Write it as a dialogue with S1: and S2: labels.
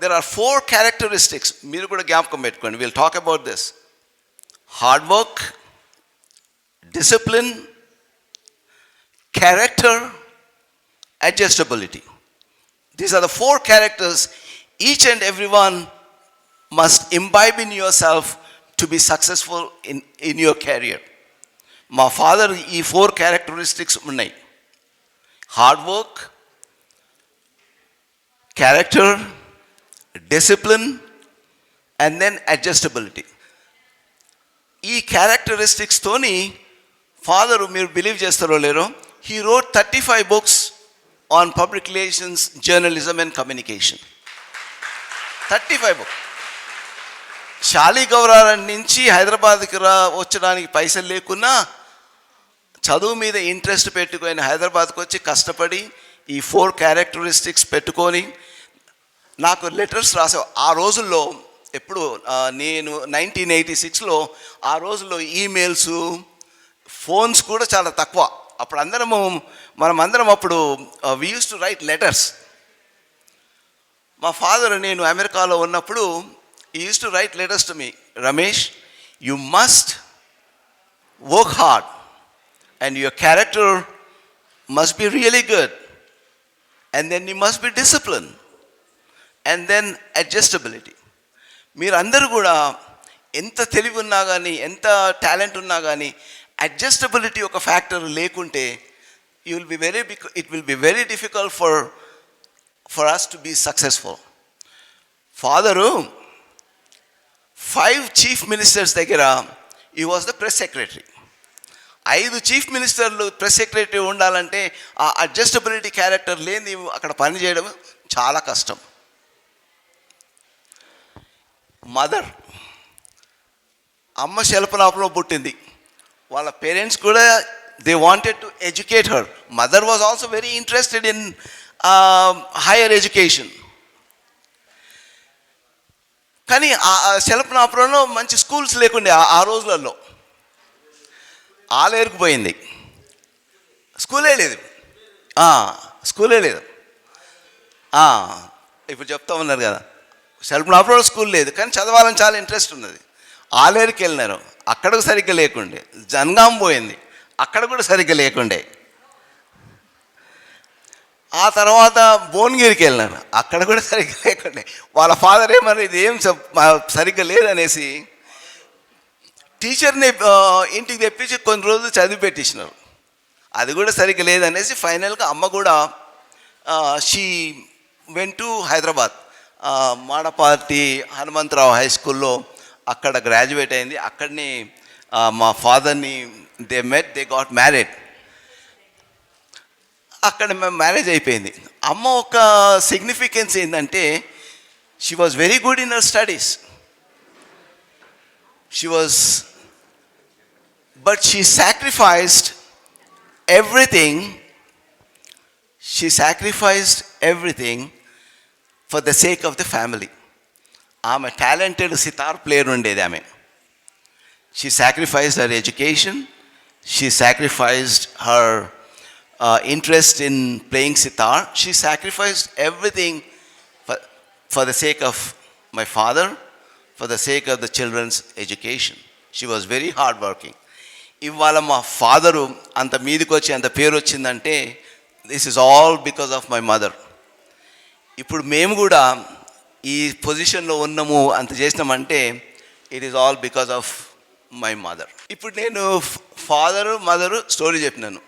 S1: there are four characteristics. మీరు కూడా జ్ఞాపకం పెట్టుకోండి will talk about this hard work discipline character adjustability. These are the four characters each and everyone must imbibe in yourself to be successful in, in your career. మా father ఈ four characteristics ఉన్నాయి hard work character discipline and then adjustability ఈ క్యారెక్టరిస్టిక్స్తోని father మీరు believe చేస్తారో లేరో he wrote thirty five books on public relations journalism and communication thirty five book Shaligouraram నుంచి హైదరాబాద్కి రా వచ్చడానికి పైసలు లేకున్నా చదువు మీద ఇంట్రెస్ట్ పెట్టుకొని హైదరాబాద్కి వచ్చి కష్టపడి ఈ ఫోర్ క్యారెక్టరిస్టిక్స్ పెట్టుకొని నాకు లెటర్స్ రాసావు? ఆ రోజుల్లో ఎప్పుడు నేను నైన్టీన్ ఎయిటీ సిక్స్లో ఆ రోజుల్లో ఈమెయిల్స్ ఫోన్స్ కూడా చాలా తక్కువ. అప్పుడు అందరము మనం అందరం అప్పుడు we use to write letters మా ఫాదర్ నేను అమెరికాలో ఉన్నప్పుడు he use to write letters to me Ramesh you must work hard and your character must be really good and then you must be discipline and then adjustability మీరు అందరూ కూడా ఎంత తెలివి ఉన్నా కానీ ఎంత టాలెంట్ ఉన్నా కానీ అడ్జస్టబిలిటీ ఒక ఫ్యాక్టర్ లేకుంటే you will be very big it will be very difficult for for us to be successful father five chief ministers దగ్గర he was the press secretary ఐదు చీఫ్ మినిస్టర్లు ప్రెస్ సెక్రటరీ ఉండాలంటే ఆ adjustability character లేని అక్కడ పనిచేయడం చాలా కష్టం. మదర్ అమ్మ శిల్పలాపలో పుట్టింది. వాళ్ళ పేరెంట్స్ కూడా they wanted to educate her mother was also very interested in higher education కానీ ఆ శల్పనాపురంలో మంచి స్కూల్స్ లేకుండే ఆ- రోజులలో. ఆలేరుకుపోయింది స్కూలే లేదు. స్కూలే లేదు. ఇప్పుడు చెప్తా ఉన్నారు కదా. సెల్ఫ్ శల్పనాపురంలో స్కూల్ లేదు కానీ చదవాలని చాలా ఇంట్రెస్ట్ ఉన్నది. ఆలేరుకి వెళ్ళినారు. అక్కడ సరిగ్గా లేకుండే. జనగాం పోయింది. అక్కడ కూడా సరిగ్గా లేకుండే. ఆ తర్వాత భువనగిరికి వెళ్ళినారు అక్కడ కూడా సరిగ్గా లేకుండే. వాళ్ళ ఫాదర్ ఏమన్నా ఇది ఏం సరిగ్గా లేదనేసి టీచర్ని ఇంటికి తెప్పించి కొన్ని రోజులు చదివి పెట్టించినారు. అది కూడా సరిగ్గా లేదనేసి ఫైనల్గా అమ్మ కూడా షీ వెన్ టు హైదరాబాద్ ఆ, హనుమంతరావు హై స్కూల్లో అక్కడ గ్రాడ్యుయేట్ అయింది. అక్కడిని మా ఫాదర్ని they met they got married. అక్కడ మేము మ్యారేజ్ అయిపోయింది. అమ్మ ఒక సిగ్నిఫికెన్స్ ఏంటంటే she was very good in her studies she was but she sacrificed everything she sacrificed everything for the sake of the family ఆమె టాలెంటెడ్ సితార్ ప్లేయర్ ఉండేది ఆమె. She sacrificed her education she sacrificed her interest in playing sitar she sacrificed everything for the sake of my father for the sake of the children's education she was very hard working ఇవాళ మా father అంత మీదకి వచ్చి అంత పేరు వచ్చిందంటే this is all because of my mother ఇప్పుడు మేము కూడా ఈ పొజిషన్లో ఉన్నాము అంత చేసినామంటే it is all because of my mother ఇప్పుడు నేను ఫాదరు మదరు స్టోరీ చెప్పినాను.